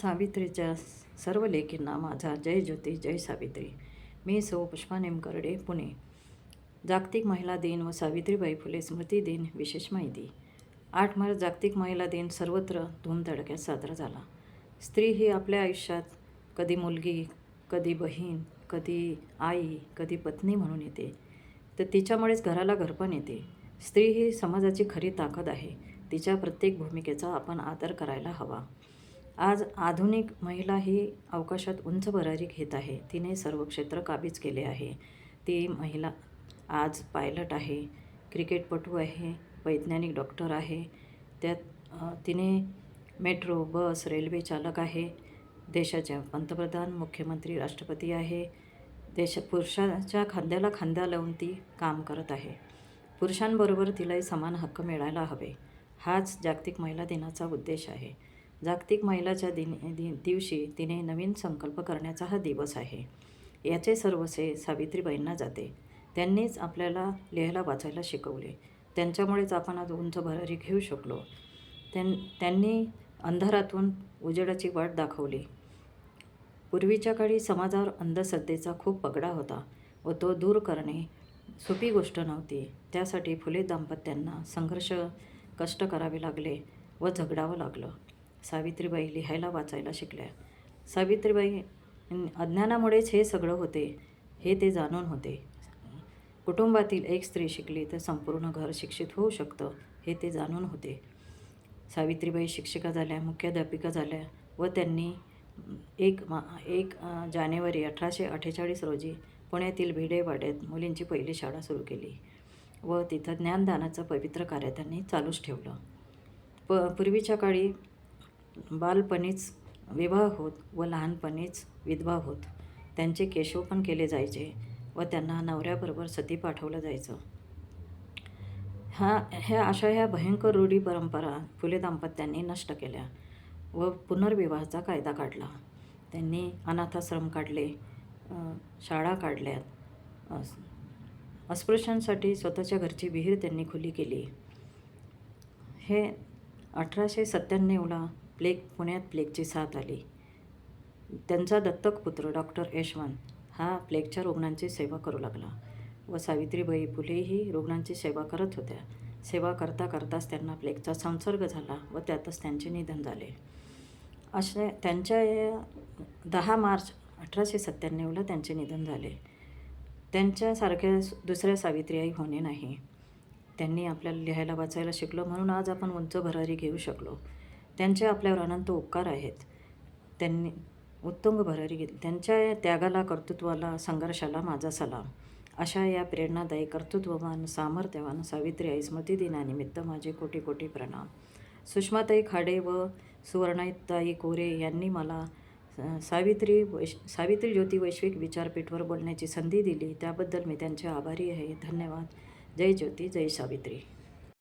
सावित्रीच्या सर्व लेखींना माझा जय ज्योती जय सावित्री. मी सौ पुष्पा नेमकर्डे पुणे. जागतिक महिला दिन व सावित्रीबाई फुले स्मृती दिन विशेष माहिती. आठ मार्च जागतिक महिला दिन सर्वत्र धूमधडक्यात साजरा झाला. स्त्री ही आपल्या आयुष्यात कधी मुलगी कधी बहीण कधी आई कधी पत्नी म्हणून येते. तर तिच्यामुळेच घराला घरपण येते. स्त्री ही समाजाची खरी ताकद आहे. तिच्या प्रत्येक भूमिकेचा आपण आदर करायला हवा. आज आधुनिक महिला ही अवकाशात उंच भरारी घेत आहे. तिने सर्व क्षेत्र काबीज केले आहे. ती महिला आज पायलट आहे क्रिकेटपटू आहे वैज्ञानिक डॉक्टर आहे. त्यात तिने मेट्रो बस रेल्वे चालक आहे. देशाच्या पंतप्रधान मुख्यमंत्री राष्ट्रपती आहे. देश पुरुषाच्या खांद्याला खांदा लावून ती काम करत आहे. पुरुषांबरोबर तिलाही समान हक्क मिळायला हवे. हाच जागतिक महिला दिनाचा उद्देश आहे. जागतिक महिलाच्या दिन दि दिवशी तिने नवीन संकल्प करण्याचा हा दिवस आहे. याचे सर्व सावित्रीबाईंना जाते. त्यांनीच आपल्याला लिहायला वाचायला शिकवले. त्यांच्यामुळेच आपण आज उंच भरारी घेऊ शकलो. त्यां त्यांनी अंधारातून उजेडाची वाट दाखवली. पूर्वीच्या काळी समाजावर अंधश्रद्धेचा खूप पगडा होता व तो दूर करणे सोपी गोष्ट नव्हती. त्यासाठी फुले दाम्पत्यांना संघर्ष कष्ट करावे लागले व झगडावं लागलं. सावित्रीबाई लिहायला वाचायला शिकल्या. सावित्रीबाई अज्ञानामुळेच हे सगळं होते हे ते जाणून होते. कुटुंबातील एक स्त्री शिकली तर संपूर्ण घर शिक्षित होऊ शकतं हे ते जाणून होते. सावित्रीबाई शिक्षिका झाल्या मुख्याध्यापिका झाल्या व त्यांनी एक मा एक जानेवारी अठराशे अठ्ठेचाळीस रोजी पुण्यातील भिडेवाड्यात मुलींची पहिली शाळा सुरू केली व तिथं ज्ञानदानाचं पवित्र कार्य त्यांनी चालूच ठेवलं. प पूर्वीच्या काळी बालपणीच विवाह होत व लहानपणीच विधवा होत. त्यांचे केशवपण केले जायचे व त्यांना नवऱ्याबरोबर सती पाठवलं जायचं. हा ह्या अशा ह्या भयंकर रूढी परंपरा फुले दाम्पत्यांनी नष्ट केल्या व पुनर्विवाहाचा कायदा काढला. त्यांनी अनाथाश्रम काढले शाळा काढल्यात. अस्पृश्यांसाठी स्वतःच्या घरची विहीर त्यांनी खुली केली. हे अठराशे सत्त्याण्णवला प्लेग पुण्यात प्लेगची साथ आली. त्यांचा दत्तक पुत्र डॉक्टर यशवंत हा प्लेगच्या रुग्णांची सेवा करू लागला व सावित्रीबाई फुलेही रुग्णांची सेवा करत होत्या. सेवा करता करताच त्यांना प्लेगचा संसर्ग झाला व त्यातच त्यांचे निधन झाले. असे त्यांच्या या दहा मार्च अठराशे सत्त्याण्णवला त्यांचे निधन झाले. त्यांच्यासारख्या दुसऱ्या सावित्री आई होणे नाही. त्यांनी आपल्याला लिहायला वाचायला शिकलो म्हणून आज आपण उंच भरारी घेऊ शकलो. त्यांचे आपल्यावर अनंत उपकार आहेत. त्यांनी उत्तुंग भरारी घेतली त्यांच्या या त्यागाला कर्तृत्वाला संघर्षाला माझा सलाम. अशा या प्रेरणादायी कर्तृत्ववान सामर्थ्यवान सावित्री आई स्मृती दिनानिमित्त माझे कोटी कोटी प्रणाम. सुषमाताई खाडे व सुवर्णाताई कोरे यांनी मला सावित्री वैश सावित्री ज्योती वैश्विक विचारपीठवर बोलण्याची संधी दिली. त्याबद्दल मी त्यांचे आभारी आहे. धन्यवाद. जय ज्योती जय सावित्री.